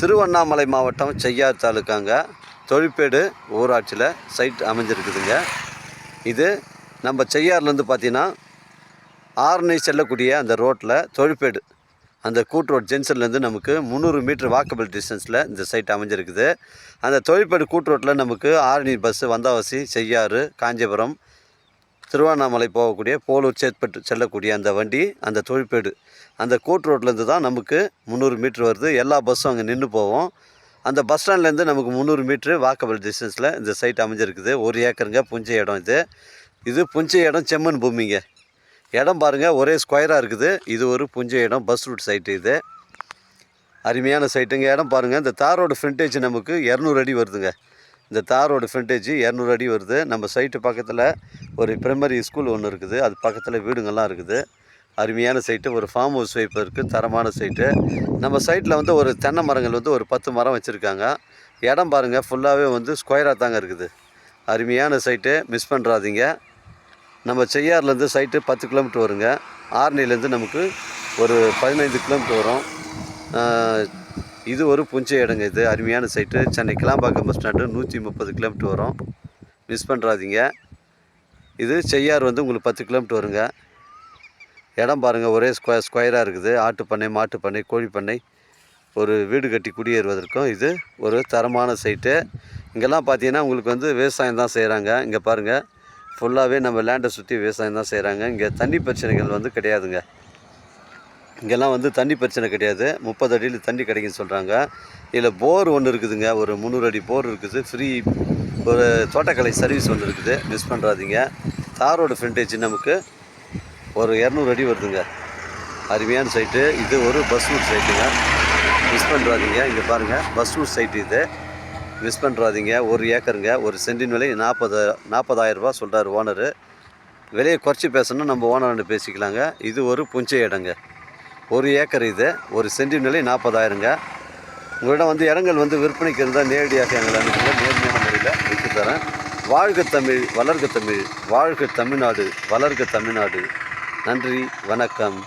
திருவண்ணாமலை மாவட்டம் செய்யார் தாலுக்காங்க தொழிற்பேடு ஊராட்சியில் சைட் அமைஞ்சிருக்குதுங்க. இது நம்ம செய்யார்லேருந்து பார்த்தீங்கன்னா ஆரணி செல்லக்கூடிய அந்த ரோட்டில் தொழிற்பேடு அந்த கூட் ரோட் ஜென்ஷன்லேருந்து நமக்கு முந்நூறு மீட்டர் வாக்கபிள் டிஸ்டன்ஸில் இந்த சைட் அமைஞ்சிருக்குது. அந்த தொழிற்பேடு கூட் ரோட்டில் நமக்கு ஆரணி பஸ்ஸு வந்தாவாசி செய்யாறு காஞ்சிபுரம் திருவண்ணாமலை போகக்கூடிய போலூர் சேத்பட்டு செல்லக்கூடிய அந்த வண்டி அந்த தொழிற்பேடு அந்த கோட் ரோட்லேருந்து தான் நமக்கு முந்நூறு மீட்ரு வருது. எல்லா பஸ்ஸும் அங்கே நின்று போவோம். அந்த பஸ் ஸ்டாண்ட்லேருந்து நமக்கு முந்நூறு மீட்ரு வாக்கபிள் டிஸ்டன்ஸில் இந்த சைட் அமைஞ்சிருக்குது. ஒரு ஏக்கருங்க புஞ்சை இடம் இது. இது புஞ்சை இடம் செம்மன் பூமிங்க. இடம் பாருங்கள் ஒரே ஸ்கொயராக இருக்குது. இது ஒரு புஞ்சை இடம் பஸ் ரூட் சைட்டு இது. அருமையான சைட்டுங்க. இடம் பாருங்கள் இந்த தாரோட ஃப்ரண்டேஜ் நமக்கு இரநூறு அடி வருதுங்க. இந்த தாரோட ஃப்ரண்டேஜ் இரநூறு அடி வருது. நம்ம சைட்டு பக்கத்தில் ஒரு பிரைமரி ஸ்கூல் ஒன்று இருக்குது. அது பக்கத்தில் வீடுங்கள்லாம் இருக்குது. அருமையான சைட்டு ஒரு ஃபார்ம் ஹவுஸ் வைப்பு இருக்குது தரமான சைட்டு நம்ம சைட்டில் வந்து ஒரு தென்னை மரங்கள் வந்து ஒரு பத்து மரம் வச்சுருக்காங்க. இடம் பாருங்கள் ஃபுல்லாகவே வந்து ஸ்கொயராக தாங்க இருக்குது. அருமையான சைட்டு மிஸ் பண்ணுறாதீங்க நம்ம செய்யார்லேருந்து சைட்டு பத்து கிலோமீட்டர் வருங்க. ஆரணிலேருந்து நமக்கு ஒரு பதினைந்து கிலோமீட்டர் வரும். இது ஒரு புஞ்சை இடங்க இது. அருமையான site Chennai Kilambakkam bus stand நூற்றி முப்பது கிலோமீட்டர் வரும். மிஸ் பண்ணுறாதீங்க இது செய்யார் வந்து உங்களுக்கு பத்து கிலோமீட்டர் வருங்க. இடம் பாருங்கள் ஒரே ஸ்கொயர் ஸ்கொயராக இருக்குது. ஆட்டுப்பண்ணை மாட்டுப்பண்ணை கோழிப்பண்ணை. கோழி பண்ணை ஒரு வீடு கட்டி குடியேறுவதற்கும் இது ஒரு தரமான சைட்டு இங்கெல்லாம் பார்த்தீங்கன்னா உங்களுக்கு வந்து விவசாயம் தான் செய்கிறாங்க இங்கே பாருங்கள் ஃபுல்லாகவே நம்ம லேண்டை சுற்றி விவசாயம் தான் செய்கிறாங்க இங்கே தண்ணி பிரச்சனைகள் வந்து கிடையாதுங்க. இங்கெல்லாம் வந்து தண்ணி பிரச்சனை கிடையாது. முப்பது அடியில் தண்ணி கிடைக்குன்னு சொல்கிறாங்க இதில் போர் ஒன்று இருக்குதுங்க. ஒரு முந்நூறு அடி போர் இருக்குது. ஃப்ரீ ஒரு தோட்டக்கலை சர்வீஸ் ஒன்று இருக்குது. மிஸ் பண்ணுறாதீங்க தாரோட ஃப்ரண்டேஜ் நமக்கு ஒரு இரநூறு அடி வருதுங்க. அருமையான சைட்டு இது ஒரு பஸ் ரூட் சைட்டுங்க மிஸ் பண்ணுறாதீங்க இங்கே பாருங்கள் பஸ் ரூட் சைட்டு இது. மிஸ் பண்ணுறாதீங்க ஒரு ஏக்கருங்க. ஒரு சென்டின் விலை நாற்பது நாற்பதாயிரரூபா சொல்கிறார் ஓனரு விலையை குறைச்சி பேசணும்னா நம்ம ஓனர் பேசிக்கலாங்க. இது ஒரு புஞ்சை இடங்க ஒரு ஏக்கர் இது ஒரு சென்டி நிலை நாற்பதாயிரங்க. உங்களிடம் வந்து இடங்கள் வந்து விற்பனைக்கு இருந்தால் நேரடியாக எங்களை அனுப்புங்க. நேர்மையான முறையில் விற்று தரேன். வாழ்க தமிழ் வளர்க தமிழ் வாழ்க தமிழ்நாடு வளர்க தமிழ்நாடு. நன்றி வணக்கம்.